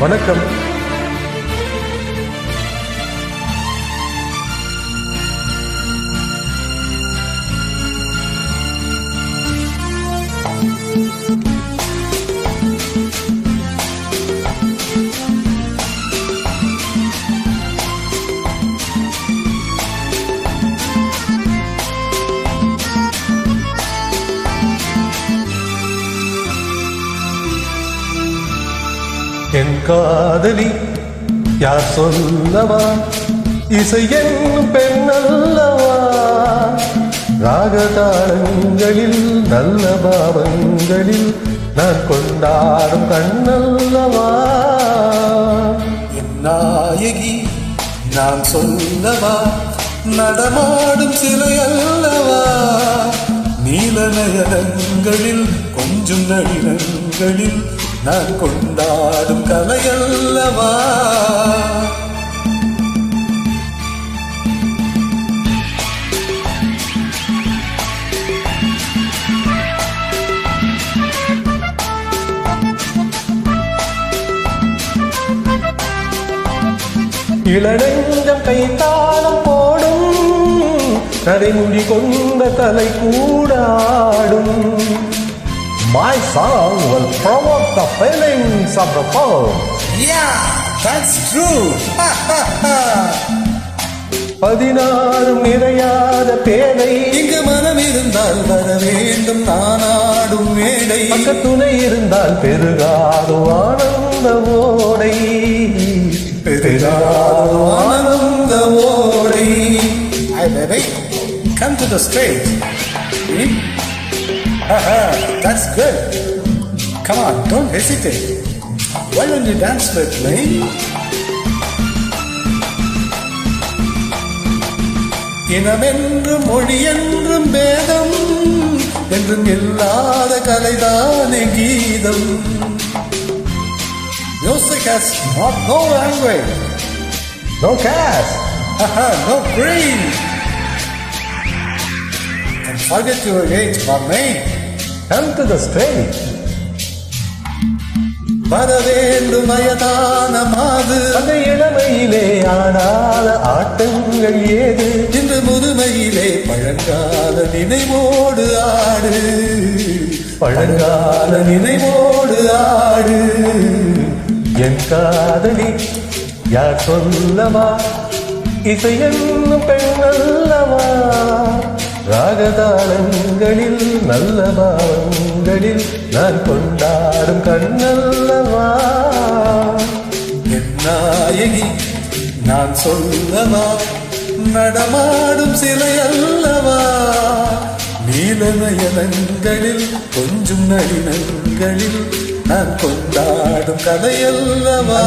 வணக்கம். காதலி யார் சொல்லவா? இசை என்னும் பெண்ணல்லவா ராகதாளங்களில் நல்ல பாவங்களில் நான் கொண்டாடும் கண்ணல்லவா என் நாயகி நான் சொல்லவா? நடமாடும் சிலை அல்லவா? நீல நயனங்களில் கொஞ்சம் நளினங்களில் நான் கொண்டாடும் கலையல்லவா இளநெஞ்சம் கைத்தாளம் போடும் கரைமுடி கொண்ட தலை கூடாடும் My song will provoke the feelings of the poem. Yeah, that's true. பதினாறும் நிறையாத பேதை இங்கு மனம் இருந்தால் வர வேண்டும் நானாடும் மேடை பக்க துணை இருந்தால் பெருகாது ஆனந்த ஓடை பெருகாது ஆனந்த ஓடை come to the stage. Hmm? Haha, that's good. Come on, don't hesitate. Why don't you dance with me? இனமென்றும் மொழி என்றும் பேதம் என்றும் இல்லாத கலைதானே கீதம் Music has not no language. No cash. Haha, no creed. And forget your age for me. To the stage. வர வேண்டும் வயதான மாது. அந்த இளமையிலே ஆடாத ஆட்டங்கள் ஏது? இன்று முதுமையிலே பழங்கால நினைவோடு ஆடு. பழங்கால நினைவோடு ஆடு. என் காதலி யார் சொல்லவா? இசை என்னும் பெண்ணல்லவா ராகதாளங்களில் நல்ல பாவங்களில் நான் கொண்டாடும் கண்ணல்லவா? நாயகி நான் சொல்லவா? நடமாடும் சிலை அல்லவா? நீலநயனங்களில் கொஞ்சம் நளினங்களில் நான் கொண்டாடும் கதையல்லவா